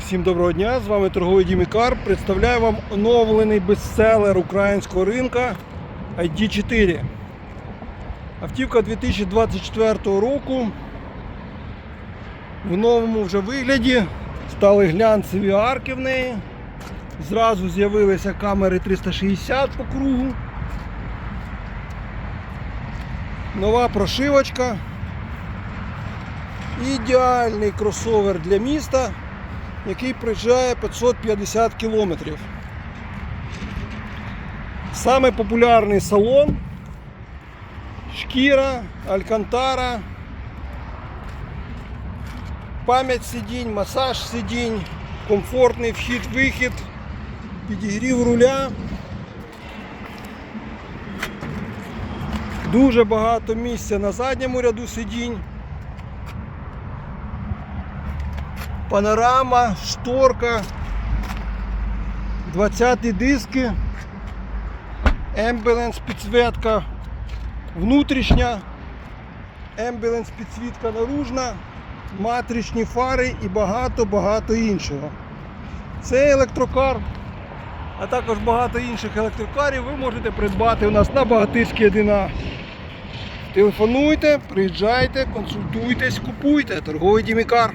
Всім доброго дня! З вами торговий Дімікар. Представляю вам оновлений бестселер українського ринка ID4. Автівка 2024 року. В новому вже вигляді. Стали глянцеві арки в неї. Зразу з'явилися камери 360 по кругу. Нова прошивочка. Ідеальний кросовер для міста, який приїжджає 550 кілометрів. Саме популярний салон, шкіра, алькантара, пам'ять сидінь, масаж сидінь, комфортний вхід-вихід, підігрів руля. Дуже багато місця на задньому ряду сидінь. Панорама, шторка, 20 диски, ембіленс підсвітка внутрішня, ембіленс підсвітка наружна, матричні фари і багато-багато іншого. Це електрокар, а також багато інших електрокарів ви можете придбати у нас на Багатирській 1А. Телефонуйте, приїжджайте, консультуйтесь, купуйте. Торговий Дімікар.